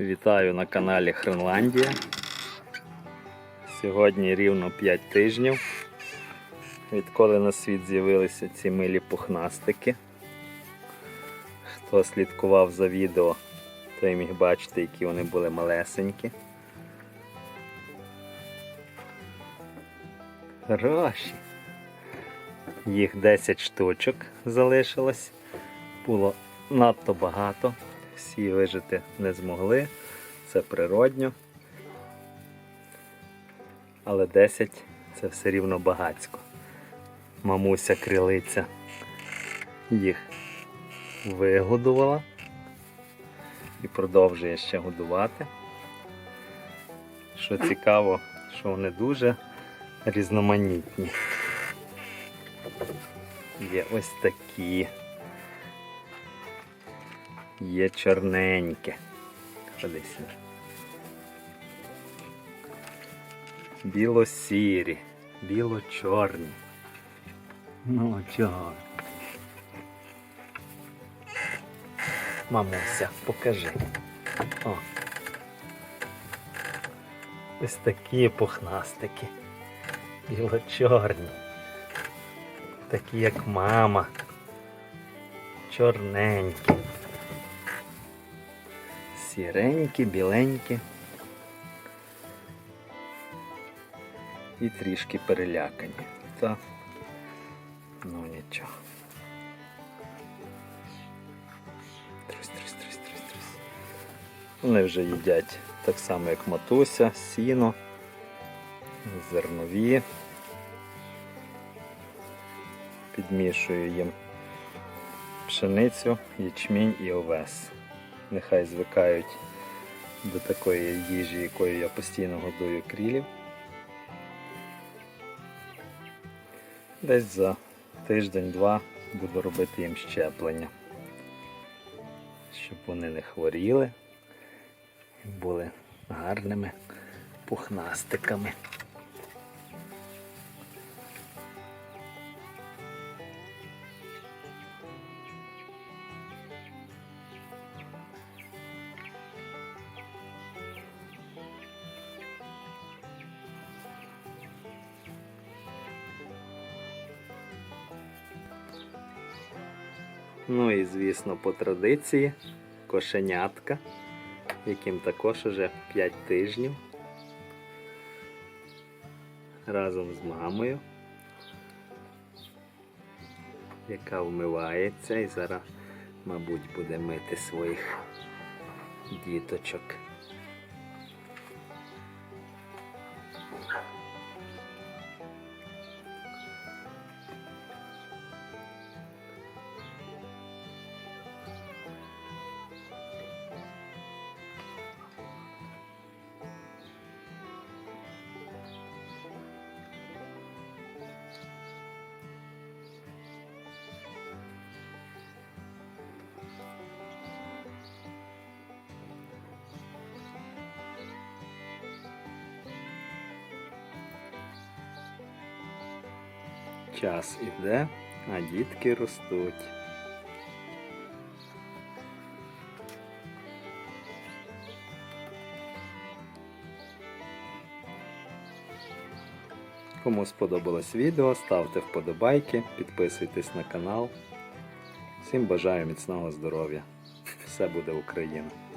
Вітаю на каналі Хренландія. Сьогодні рівно 5 тижнів, відколи на світ з'явилися ці милі пухнастики. Хто слідкував за відео, той міг бачити, які вони були малесенькі. Хороші. Їх 10 штучок залишилось. Було надто багато. Всі вижити не змогли. Це природньо. Але 10 це все рівно багацько. Мамуся крилиця їх вигодувала і продовжує ще годувати. Що цікаво, що вони дуже різноманітні. Є ось такі. Є чорненьке. Ходи. Біло-сірі, біло-чорні. Ну чого? Мамуся, покажи. О. Ось такі пухнастики. Біло-чорні. Такі як мама. Чорненькі. Сіренькі, біленькі. І трішки перелякані. Та ну нічого. Трус, трус, трус, трус, трус. Вони вже їдять так само, як матуся, сіно, зернові. Підмішую їм пшеницю, ячмінь і овес. Нехай звикають до такої їжі, якою я постійно годую крілів. Десь за тиждень-два буду робити їм щеплення, щоб вони не хворіли і були гарними пухнастиками. Ну і звісно, по традиції кошенятка, яким також уже 5 тижнів. Разом з мамою, яка вмивається і зараз, мабуть, буде мити своїх діточок. Час іде, а дітки ростуть. Кому сподобалось відео, ставте вподобайки, підписуйтесь на канал. Всім бажаю міцного здоров'я. Все буде Україна!